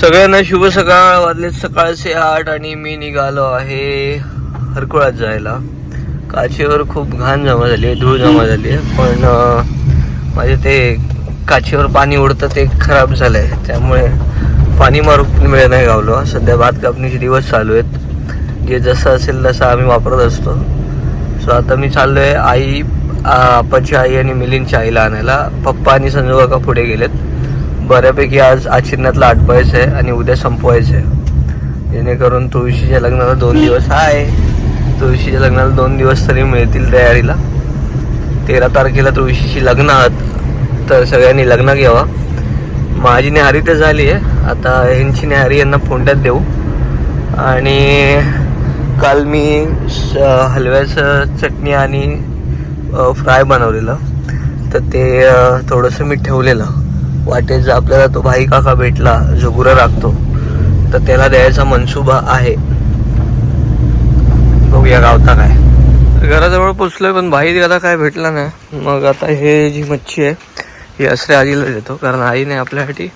सगळ्यांना शुभ सकाळ. वाजले सकाळचे आठ आणि मी निघालो आहे हरकुळात जायला. काचेवर खूप घाण जमा झाली आहे धूळ जमा झाली आहे. पण माझे ते काचेवर पाणी उडतं ते खराब झालं आहे त्यामुळे पाणी मारून वेळ नाही गावलो. सध्या भात कापणीचे दिवस चालू आहेत. जे जसं असेल तसं आम्ही वापरत असतो. सो आता मी चाललो आहे आई आपाची आई आणि मिलिंदच्या आईला आणायला. पप्पा आणि संजू पुढे गेलेत. बऱ्यापैकी आज आचिरण्यातला आटपायचं आहे आणि उद्या संपवायचं आहे. जेणेकरून तुळशीच्या लग्नाला दोन दिवस आहे तुळशीच्या लग्नाला दोन दिवस तरी मिळतील तयारीला. तेरा तारखेला तुळशीची लग्न आहात तर सगळ्यांनी लग्न घ्यावा. माझी न्याहारी तर झाली आहे. आता ह्यांची न्याहारी यांना फोंड्यात देऊ. आणि काल मी हलव्याचं चटणी आणि फ्राय बनवलेलं. तर ते थोडंसं मी ठेवलेलं. वाटेत जर आपल्याला तो भाई काका भेटला जो गुरं राखतो तर त्याला द्यायचा मनसुबा आहे. बघूया गावता काय. घराजवळ पोचलोय पण भाई आता काय भेटला नाही. मग आता हे जी मच्छी आहे ही असरे आजीला देतो कारण आईने आपल्यासाठी.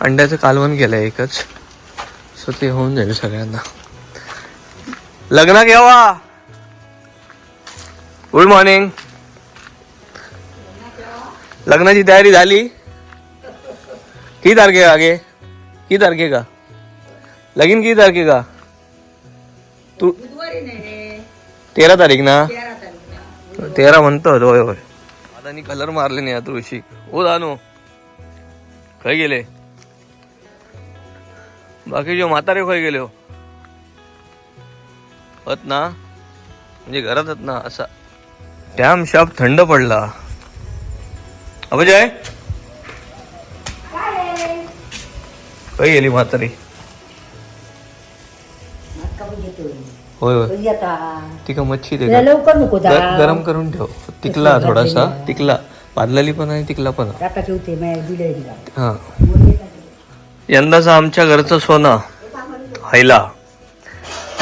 अंड्याचं कालवण केलं आहे एकच. सो ते होऊन जाईल सगळ्यांना. लग्न केव्हा? गुड मॉर्निंग लग्नाची तयारी झाली? किती तारखे आगे? किती तारखे का लगीन किती तारखे का तू तेरा तारीख ना? तेरा म्हणतो होय होय दादानी कलर मारले नाही तुळशी हो दानू. खय गेले? बाकी जो म्हातारे खय गेले हो. होत ना? म्हणजे घरात होत ना असा. टॅम शाप थंड पडला. अभजय खय गेली म्हातारी. होय होय. ती का मच्छी दे ग. लवकर नको जा. गर- गरम करून ठेव. तिकला थोडासा. तिकला. पादलेली पण आहे तिकला पण. ठेवते माझ्या दिले. हा. यंदाचा आमच्या घरचं सोनं हैला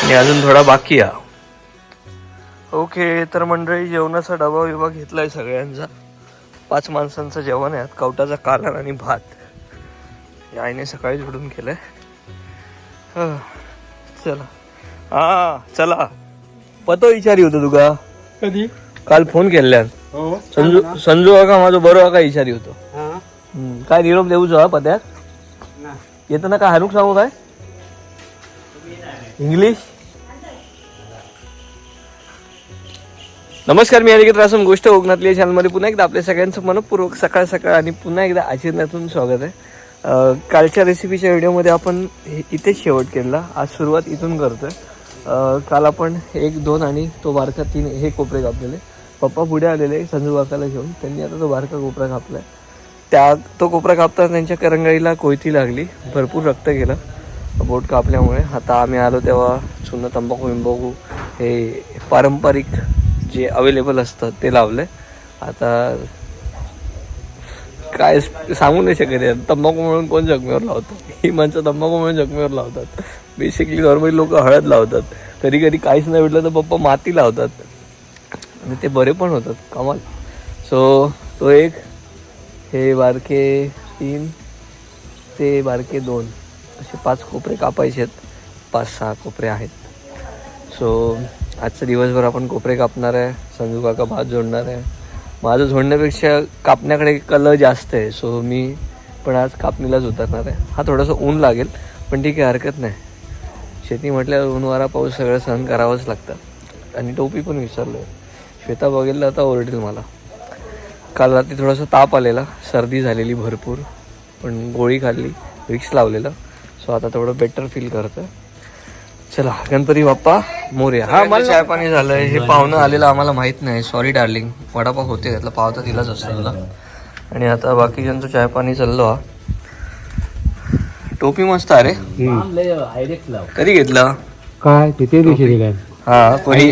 आणि अजून थोडा बाकी आहे. ओके तर मंडळी जेवणाचा डबा बिबा घेतलाय सगळ्यांचा. पाच माणसांचं जेवण आहे. कवटाचा कालर आणि भात. या आईने सकाळी जोडून केलंय. हं, चला. हा चला. पतो विचारी होतो तुका. कधी? काल फोन केल्यान. हो. संजू संजू का माझं बरोबर का विचारी होतो? हा. काय निरोप देऊचो हा पत्याक ना. येताना काय हारूक सांगू काय? इंग्लिश नमस्कार मी अनिकेत रासम गोष्ट कोकणातली या चॅनलमध्ये पुन्हा एकदा आपल्या सगळ्यांचं मनपूर्वक सकाळ सकाळ आणि पुन्हा एकदा आचरणातून स्वागत आहे. कालच्या रेसिपीच्या व्हिडिओमध्ये आपण हे- इथेच शेवट केला आज सुरुवात इथून करतो आहे काल आपण एक दोन आणि तो बारका तीन हे कोपरे कापलेले. पप्पा पुढे आलेले संजू काकाला घेऊन. त्यांनी आता तो बारका कोपरा कापलाय. त्या तो कोपरा कापताना त्यांच्या करंगाईला कोयती लागली. भरपूर रक्त गेलं. बोट कापल्यामुळे. आता आम्ही आलो तेव्हा चुना तंबाखू बिंबाखू हे पारंपरिक जे अवेलेबल असतं ते लावलं आहे आता काय सांगू नाही शकत यार तंबाखू मिळून कोण जखमेवर लावतात ही माणसं तंबाखू मिळून जखमेवर लावतात. बेसिकली नॉर्मली लोक हळद लावतात. कधी कधी काहीच नाही भेटलं तर पप्पा माती लावतात. आणि ते बरे पण होतात. कमाल. सो तो एक हे बारके तीन ते बारके दोन. असे पाच कोपरे कापायचे आहेत. पाच सहा कोपरे आहेत. सो आजचा दिवसभर आपण कोपरे कापणार आहे. संजू काका भात जोडणार आहे. माझं झोडण्यापेक्षा कापण्याकडे कल जास्त आहे सो मी पण आज कापणीलाच उतरणार आहे. हा थोडंसं ऊन लागेल पण ठीक आहे हरकत नाही. शेती म्हटल्यावर ऊन वारा पाऊस सगळं सहन करावंच लागतं. आणि टोपी पण विसरलो श्वेता बघितलं आता ओरडेल मला. काल रात्री थोडासा ताप आलेला सर्दी झालेली भरपूर पण गोळी खाल्ली विक्स लावलेलं. सो आता थोडं बेटर फील करतं चला गणपती बाप्पा मोर्या. हा मला चाय पाणी झालंय. हे पाहुणं आलेलं आम्हाला माहीत नाही. सॉरी डार्लिंग वडापाव होते त्यातला पाव तर दिलाच असतो आणि आता बाकीच्यांचं चाय पाणी चाललो. हा टोपी मस्त अरे कधी घेतलं? काय? तिथे दिवशी दिलाय? हा कोणी?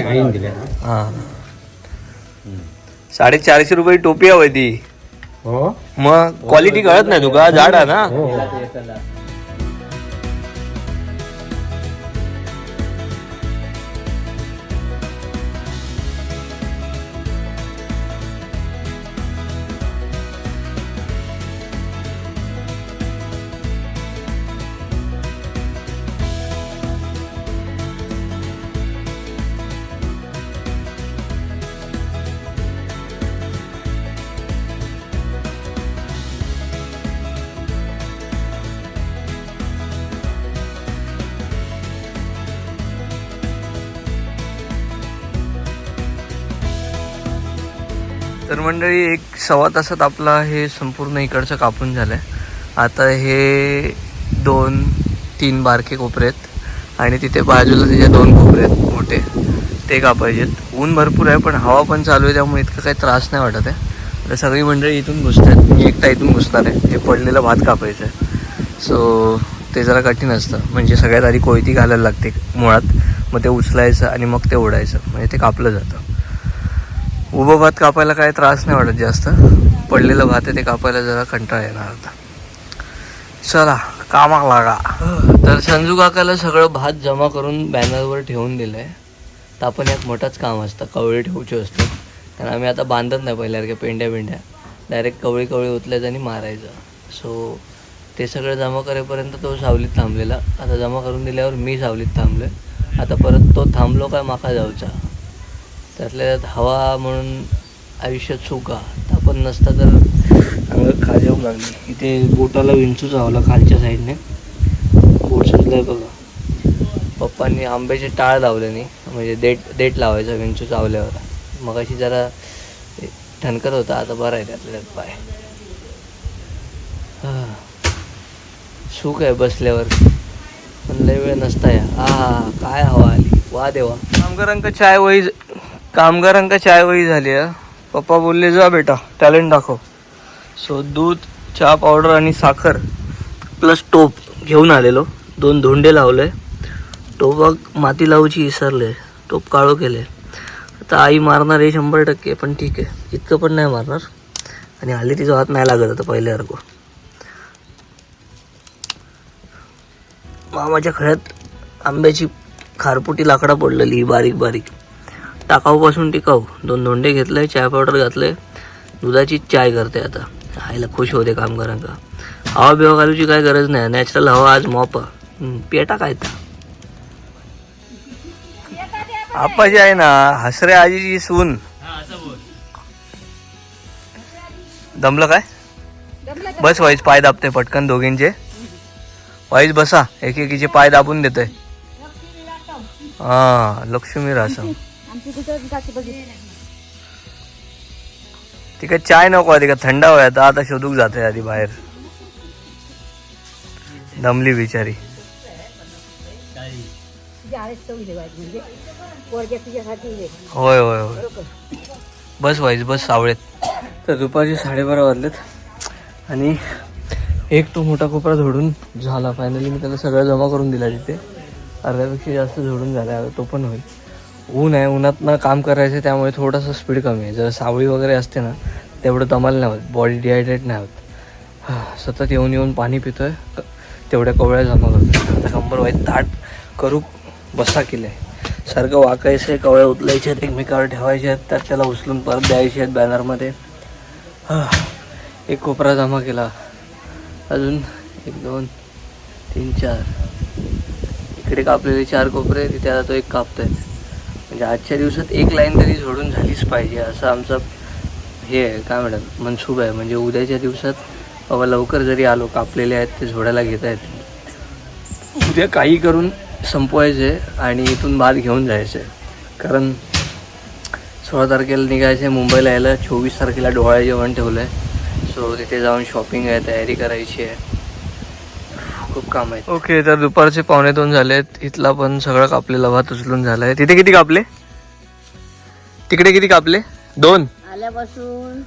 हा. साडेचारशे रुपये टोपी हवी ती. हो? मग क्वालिटी कळत नाही तुका. जाड आहे ना? तर मंडळी एक सव्वा तासात आपला हे संपूर्ण इकडचं कापून झालं आहे आता हे दोन तीन बारके कोपरे आहेत. आणि तिथे बाजूला त्याचे दोन कोपरे आहेत मोठे ते कापायचेत. ऊन भरपूर आहे पण हवा पण चालू आहे त्यामुळे इतकं काही त्रास नाही वाटत आहे. आता सगळी मंडळी इथून घुसत आहेत मी एकटा इथून घुसणार आहे. हे पडलेलं भात कापायचं आहे. सो ते जरा कठीण असतं. म्हणजे सगळ्यात आधी कोयती घालायला लागते मुळात. मग ते उचलायचं आणि मग ते ओढायचं. म्हणजे ते कापलं जातं. उभं भात कापायला काय त्रास नाही वाटत जास्त. पडलेलं भात आहे ते कापायला जरा कंटाळा येणार आता. चला कामाक लागा. तर संजू काकाला सगळं भात जमा करून बॅनरवर ठेवून दिलं आहे तर आपण एक मोठाच काम असतं कवळी ठेवूचे असते. कारण आम्ही आता बांधत नाही पहिल्यासारख्या पेंड्या पेंड्या डायरेक्ट कवळी कवळी उतल्याचं आणि मारायचं. सो ते सगळं जमा करेपर्यंत तो सावलीत थांबलेला. आता जमा करून दिल्यावर मी सावलीत थांबलो आता परत तो थांबलो काय माका जाऊचा. त्यातल्या त्यात हवा म्हणून आयुष्यात सुका तापण नसता तर अंग खा येऊ लागली. इथे बोटाला विंचू चावला खालच्या साईडने. बोट सुजलाय बघा. पप्पांनी आंब्याचे टाळ लावले नाही. म्हणजे देट देठ लावायचा विंचू चावल्यावर. मग अशी जरा ठणकत होता. आता बरं आहे त्यातल्या त्यात पाय. हां. सुख आहे बसल्यावर. पण लय वेळ नसता या. आ काय हवा आली. वा देवा. कामगारांक चाय वही कामगारांका चाय वही झाली आहे पप्पा बोलले जा बेटा टॅलेंट दाखव. सो दूध चहा पावडर आणि साखर प्लस टोप घेऊन आलेलो. दोन धोंडे लावले. टोपाक माती लावूची विसरले. टोप काळो केले. आता आई मारणार आहे शंभर टक्के पण ठीक आहे. इतकं पण नाही मारणार. आणि हल्ली तिचा हात नाही लागत आता पहिल्यासारखं मामाच्या खळ्यात आंब्याची खारपुटी लाकडा पडलेली बारीक बारीक. टाकाऊपासून टिकाऊ. दोन धोंडे घेतले चाय पावडर घातले. दुधाची चाय करते आता. आईला खुश होते कामगारांका हवा बिवा घालूची काय गरज नाही. नॅचरल हवा आज मॉप. पेटा काय तर. आप्पाची आहे ना हसरे आजीची सून. दमलं काय? बस वाईज पाय दाबते पटकन दोघींचे. वाईज बसा. एक एकीचे पाय दाबून देतोय. हा लक्ष्मी रासम ती काय चाय नको आधी का थंड हवा आता आता शोधूक जाते आधी बाहेर. दमली बिचारी. होय होय होय. बस वाईज बस सावळेत. तर दुपारचे साडेबारा वाजलेत. आणि एक तो मोठा कोपरा झोडून झाला. फायनली मी त्याला सगळं जमा करून दिला तिथे. अर्ध्यापेक्षा जास्त झोडून झाला. तो पण होईल. ऊन आहे उन्हातनं काम करायचं त्यामुळे थोडंसं स्पीड कमी आहे. जर सावळी वगैरे असते ना तेवढं दमाला नाही होत बॉडी डिहायड्रेट नाही होत. सतत येऊन येऊन पाणी पितो आहे तेवढ्या कवळ्या जमा करतो आता कंबर वाईट ताट करू बसा केलंय. सारखं वाकायचं आहे कवळ्या उचलायच्या आहेत एकमेकावर ठेवायच्या आहेत त्यात त्याला उचलून परत द्यायचे आहेत बॅनरमध्ये एक कोपरा जमा केला. अजून एक दोन तीन चार. इकडे कापलेले चार कोपरे तिथे आता तो एक कापतोय. म्हणजे आजच्या दिवसात एक लाईन तरी सोडून झालीच पाहिजे असं आमचं हे आहे. काय म्हणतात? मनसूब आहे. म्हणजे उद्याच्या दिवसात बाबा लवकर जरी आलो कापलेले आहेत ते झोडायला घेता येतील उद्या काही करून संपवायचे आणि इथून भात घेऊन जायचे. कारण सोळा तारखेला निघायचं आहे मुंबईला यायला चोवीस तारखेला डोळा जेवण ठेवलं आहे सो तिथे जाऊन शॉपिंग आहे तयारी करायची आहे. खूप काम आहे ओके तर दुपारचे पावणे दोन झालेत. इथला पण सगळं कापलेला भात उचलून झालाय. तिथे किती कापले? तिकडे किती कापले? दोन? आल्यापासून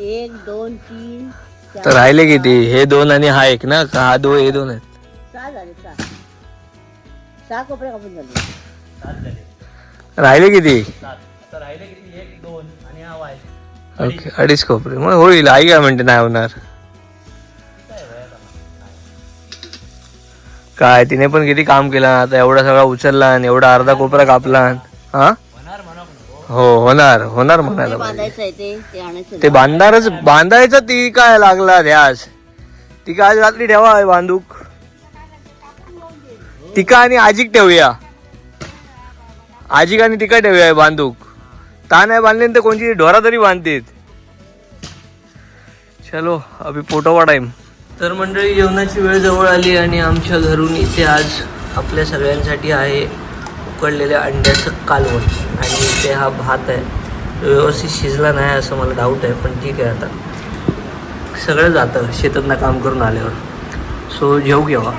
एक दोन तीन तर राहिले किती? हे दोन आणि हा एक ना? का हा दो हे दोन आहेत? सहा झाले सहा. सहा कोपरे कापून झाले. राहिले किती? ओके अडीच कोपरे मग होईल. आई काय म्हणते नाही होणार. काय तिने पण किती काम केलं आता एवढा सगळा उचलला आणि एवढा अर्धा कोपरा कापला हा? हो होणार होणार म्हणायला पाहिजे. ते बांधणारच बांधायचं ती काय लागला ध्यास ती काय आज रात्री ठेवा बांधूक तिका आणि आजीक ठेवूया. आजीक आणि तिका ठेवूया बांधूक ता नाही बांधले तर कोणची ढोरा तरी बांधतेत चलो अभि पोटोवा टाइम तर मंडळी जेवणाची वेळ जवळ आली आणि आमच्या घरून इथे आज आपल्या सगळ्यांसाठी आहे उकडलेल्या अंड्याचं कालवण. आणि इथे हा भात आहे. व्यवस्थित शिजला नाही असं मला डाऊट आहे पण ठीक आहे आता. सगळं जातं शेतातनं काम करून आल्यावर. सो जेऊ घेवा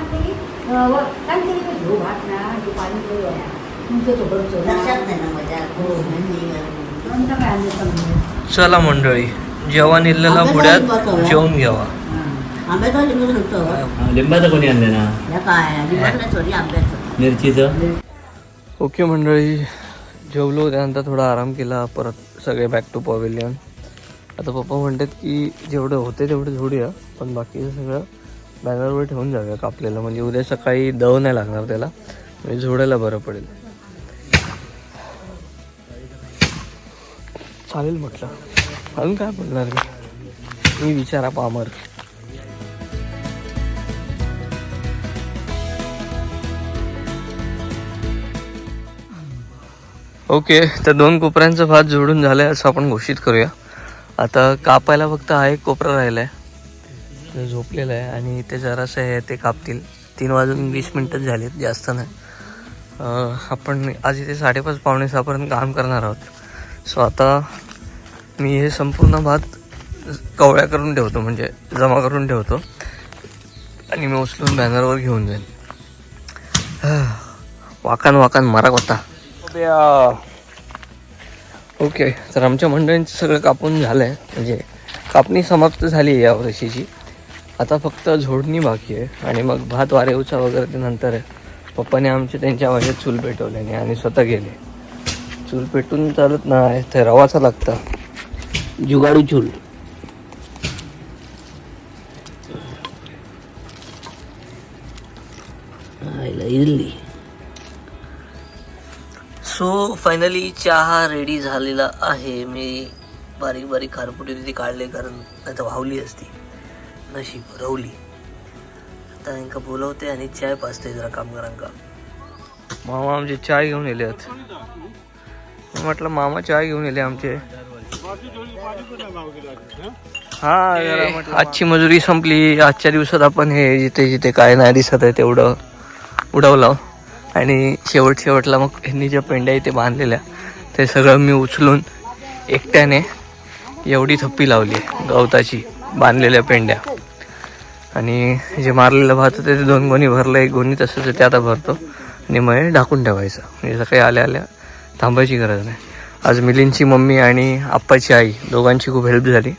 चला मंडळी जेवण इल्लेला पुढ्यात जेवून घ्यावा. आंब्याचा लिंबू सांगतो लिंबाचं कोणी आणलं ना या काय लिंबाचं सॉरी आंब्याचं मिरचीचं ओके मंडळी जेवलो त्यानंतर थोडा आराम केला परत सगळे बॅक टू पवेलियन आता पप्पा म्हणतात की जेवढं होते तेवढं झोडूया पण बाकीचं सगळं बॅनरवर ठेवून जाऊया कापलेलं म्हणजे उद्या सकाळी दव नाही लागणार त्याला म्हणजे झोडायला बरं पडेल चालेल म्हटलं अजून काय बोलणार मी मी विचारा पामर ओके तर दोन कोपऱ्यांचा भात जोडून झालाय असं आपण घोषित करूया. आता कापायला फक्त हा एक कोपरा राहिला आहे झोपलेला आहे आणि ते जरासं आहे ते कापतील. तीन वाजून वीस मिनटं झालीत जास्त नाही. आपण आज इथे साडेपाच पावणे सहापर्यंत काम करणार आहोत. सो आता मी हे संपूर्ण भात कवळ्या करून ठेवतो म्हणजे जमा करून ठेवतो. आणि मी उचलून बॅनरवर घेऊन जाईन. वाकान वाकान मारा होता ओके तर आमच्या मंडळींचं सगळं कापून झालं आहे म्हणजे कापणी समाप्त झाली आहे या वर्षीची. आता फक्त झोडणी बाकी आहे. आणि मग भात वारेवचा वगैरे ते नंतर आहे पप्पाने आमचे त्यांच्या भाषेत चूल पेटवल्याने आणि स्वतः गेले. चूल पेटून चालत नाही ते रवाचा लागता. जुगाडू चूल. इडली सो फायनली चहा रेडी झालेला आहे. मी बारीक बारीक खारपुटी तिथे काढले कारण नाही तर वावली असती. नशीब रवली. आता यांका बोलवते आणि चाय पाचते जरा कामगारांका. मामा आमचे चाय घेऊन येले आहेत. म्हटलं मामा चाय घेऊन येले आमचे. हा जरा आजची मजुरी संपली. आजच्या दिवसात आपण हे जिथे जिथे काय नाही दिसत आहे तेवढं उडवलं. आणि शेवट शेवटला मग ह्यांनी ज्या पेंड्या इथे बांधलेल्या ते सगळं मी उचलून एकट्याने एवढी थप्पी लावली गवताची बांधलेल्या पेंड्या. आणि जे मारलेलं भात होतं ते दोन गोणी भरलं एक गोणी तसंच ते आता भरतो. आणि मग ढाकून ठेवायचं. म्हणजे सकाळी आल्या आल्या थांबायची गरज नाही. आज मिलिंदची मम्मी आणि आप्पाची आई दोघांची खूप हेल्प झाली.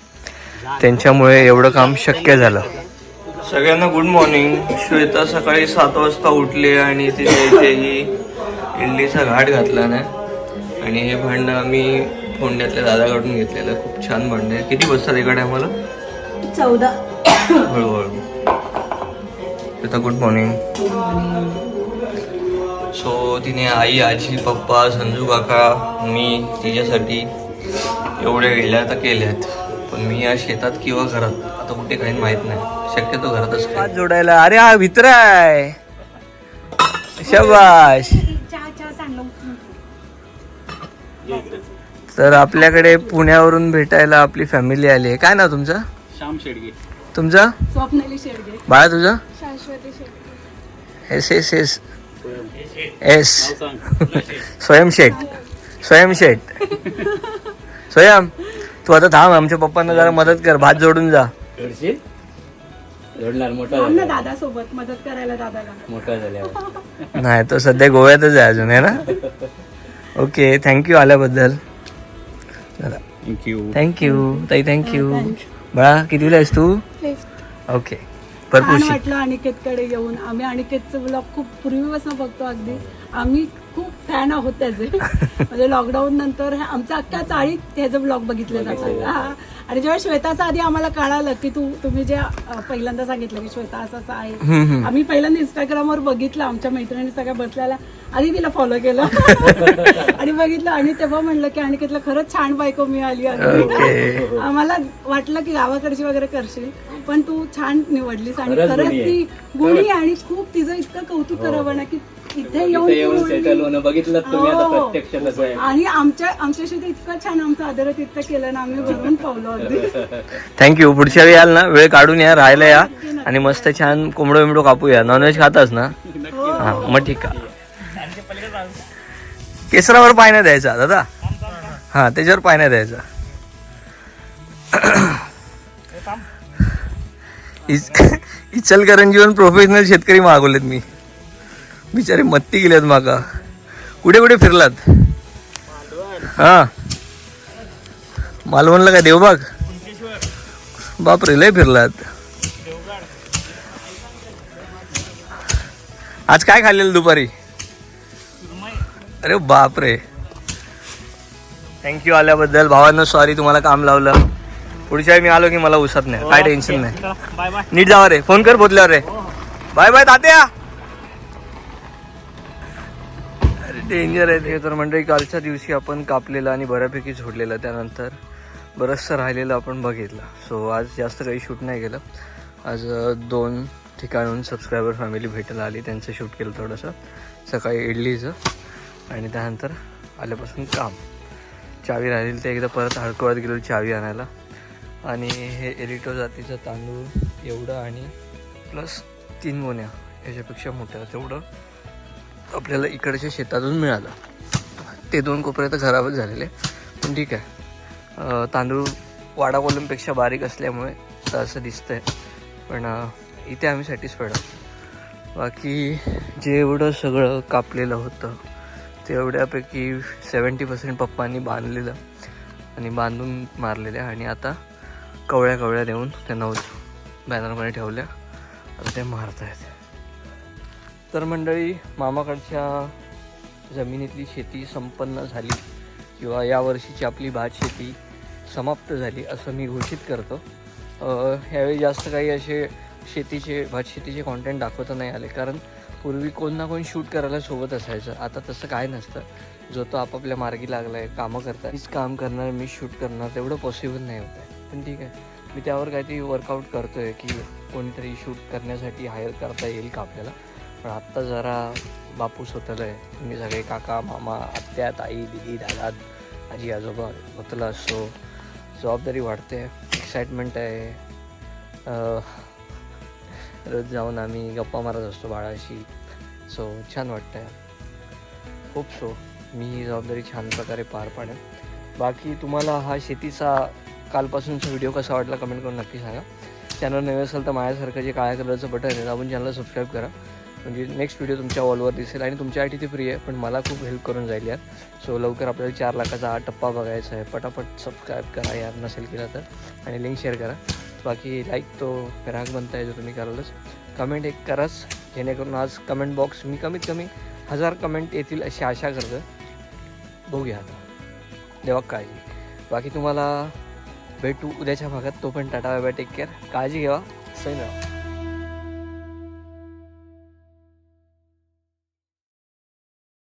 त्यांच्यामुळे एवढं काम शक्य झालं. सगळ्यांना गुड मॉर्निंग श्वेता सकाळी सात वाजता उठली आणि तिथे इथे ही इडलीचा घाट घातला ना. आणि हे भांडं आम्ही फोंड्यातल्या दादाकडून घेतलेलं. खूप छान भांडं आहे. किती बसतात एका टायमाला? चौदा. हळूहळू. श्वेता गुड मॉर्निंग सो तिने आई आजी पप्पा संजू काका मी तिच्यासाठी एवढ्या इडल्या तर केल्यात. पण मी या शेतात किंवा घरात आता कुठे काही माहीत नाही. शक्यतो घरातच हात जोडायला. अरे हा भित्र आहे. शबाश तर आपल्याकडे पुण्यावरून भेटायला आपली फॅमिली आली आहे. काय ना तुमचं? श्याम शेडगे. तुमचं? स्वप्नाली शेडगे. बाळा तुझं? Shashwati Shedge. S S S. S. Swayam Sheth स्वयं तू आता थांब आमच्या पप्पांना जरा मदत कर. भात जोडून जा. जोडणार मोठा थांब ना झाला दादा सोबत मदत करायला दादाला. मोठा झाल्यावर. नाही तो सध्या गोव्यातच आहे अजून आहे ना? ओके थँक्यू आल्याबद्दल. थँक्यू थँक्यू ताई थँक्यू बाळा कितीला आहेस तू? ओके भरपूर छान वाटलं अनिकेतकडे येऊन. आम्ही अनिकेतचं ब्लॉग खूप पूर्वीपासून बघतो अगदी. आम्ही खूप फॅन आहोत त्याचे. म्हणजे लॉकडाऊन नंतर आमच्या अख्ख्या चाळीत त्याचे ब्लॉग बघितले जातात हा. आणि जेव्हा श्वेताचं आधी आम्हाला कळालं की तू तुम्ही जे पहिल्यांदा सांगितलं की श्वेता असं असं आहे. आम्ही पहिल्यांदा इंस्टाग्रामवर बघितलं आमच्या मैत्रिणी सगळ्या बसल्याला आधी तिला फॉलो केलं. आणि बघितलं. आणि तेव्हा म्हणलं की अनिकेतला खरंच छान बायको मिळाली. आम्हाला वाटलं की गावाकडची वगैरे करशील. पण तू छान निवडलीस आणि खरंच खरंच गुणी आहे. ती गुणी आणि खूप तिचं इतकं कौतुक करावं ना की इथे येऊन इथे ती येऊन बोलली. सेटल होणं. बघितलं तुम्ही आता हो. प्रत्यक्ष कसं आहे. आणि आमच्या आमच्याशी तर इतकं छान आमचं आदर तितकं केलं ना आम्ही भरून पावलो अगदी. थँक्यू पुढच्या वेळी याल ना. वेळ काढून या राहायला या. आणि मस्त छान कोंबडो बिंबडो कापूया. नॉनव्हेज खातास ना? हा. मग ठीक आहे. केसरावर पाय नाही द्यायचा दादा. हां त्याच्यावर पाय नाही द्यायचा. इच- इचलकरंजीवन प्रोफेशनल शेतकरी मागवलेत मी. बिचारे मत्ती गेल्यात मागा कुठे कुठे फिरलात? हा. मालवणला काय देवबाग? बापरे लय फिरलात. आज काय खाल्लेलं दुपारी? अरे बापरे. थँक्यू आल्याबद्दल. भावांना सॉरी तुम्हाला काम लावलं. पुढच्या मी आलो की मला उसत नाही. काय टेन्शन नाही. नीट जावा रे. फोन कर पोचल्यावर रे. बाय बाय तात्या. अरे डेंजर आहे ते. तर मंडळी कालच्या दिवशी आपण कापलेलं आणि बऱ्यापैकी झोडलेलं त्यानंतर बरंचसं राहिलेलं आपण बघितलं. सो आज जास्त काही शूट नाही केलं. आज दोन ठिकाणून सबस्क्रायबर फॅमिली भेटायला आली. त्यांचं शूट केलं थोडंसं. सकाळी इडलीचं आणि त्यानंतर आल्यापासून काम. चावी राहिलेली ते एकदा परत हडकोळ्यात गेलो चावी आणायला. आणि हे एरिटो जातीचं तांदूळ एवढं आणि प्लस तीन मोन्या याच्यापेक्षा मोठ्या तेवढं आपल्याला इकडच्या शेतातून मिळालं. ते दोन कोपरे तर खराबच झालेले. पण ठीक आहे. तांदूळ वाडा कोलमपेक्षा बारीक असल्यामुळे तर असं दिसतंय. पण इथे आम्ही सॅटिस्फाईड आहोत. बाकी जे एवढं सगळं कापलेलं होतं तेवढ्यापैकी सेवन्टी पर्सेंट पप्पांनी बांधलेलं आणि बांधून मारलेलं आणि आता कवळ्या कवळ्या देऊन त्यांना बॅनरमध्ये ठेवल्या. आणि ते मारत आहेत. तर मंडळी मामाकडच्या जमिनीतली शेती संपन्न झाली किंवा या वर्षीची आपली भात शेती समाप्त झाली असं मी घोषित करतो. ह्यावेळी जास्त काही असे शेतीचे भात शेतीचे कॉन्टेंट दाखवता नाही आले. कारण पूर्वी कोण ना कोण शूट करायला सोबत असायचं. आता तसं काय नसतं. जो तो आपापल्या मार्गी लागला आहे कामं करतात मीच काम करणार मी शूट करणार तेवढं पॉसिबल नाही होत आहे पण ठीक आहे. मी त्यावर काहीतरी वर्कआउट करतो आहे की कोणीतरी शूट करण्यासाठी हायर करता येईल का आपल्याला? पण आत्ता जरा बापूस होतलं आहे. तुम्ही सगळे काका मामा आत्या ताई दिदी दादा आजी आजोबा होतला असतो जबाबदारी वाढते. एक्साइटमेंट आहे. रोज जाऊन आम्ही गप्पा मारत असतो बाळाशी. सो छान वाटतं आहे होप सो. मी ही जबाबदारी छान प्रकारे पार पाडेन. बाकी तुम्हाला हा शेतीचा कालपासूनचा व्हिडिओ कसा वाटला कमेंट करून नक्की सांगा. चॅनल नवे असेल तर माझ्यासारखं जे काळ्या कलरचं बटन आहे दाबून चॅनलला सबस्क्राईब करा. म्हणजे नेक्स्ट व्हिडिओ तुमच्या वॉलवर दिसेल आणि तुमच्यासाठी ते फ्री आहे पण मला खूप हेल्प करून जाईल यार. सो लवकर आपल्याला चार लाखाचा हा टप्पा बघायचा आहे. पटापट सबस्क्राईब करा यार नसेल केला तर. आणि लिंक शेअर करा. बाकी लाईक तो ग्राहक बनता आहे जो तुम्ही करालच. कमेंट एक कराच जेणेकरून आज कमेंट बॉक्स मी कमीत कमी हजार कमेंट येतील अशी आशा करतो बघूया आता. देवा काळजी बाकी तुम्हाला भेटू उद्याच्या भागात. तो पण tata bye bye take care. काळजी घ्यावा सैन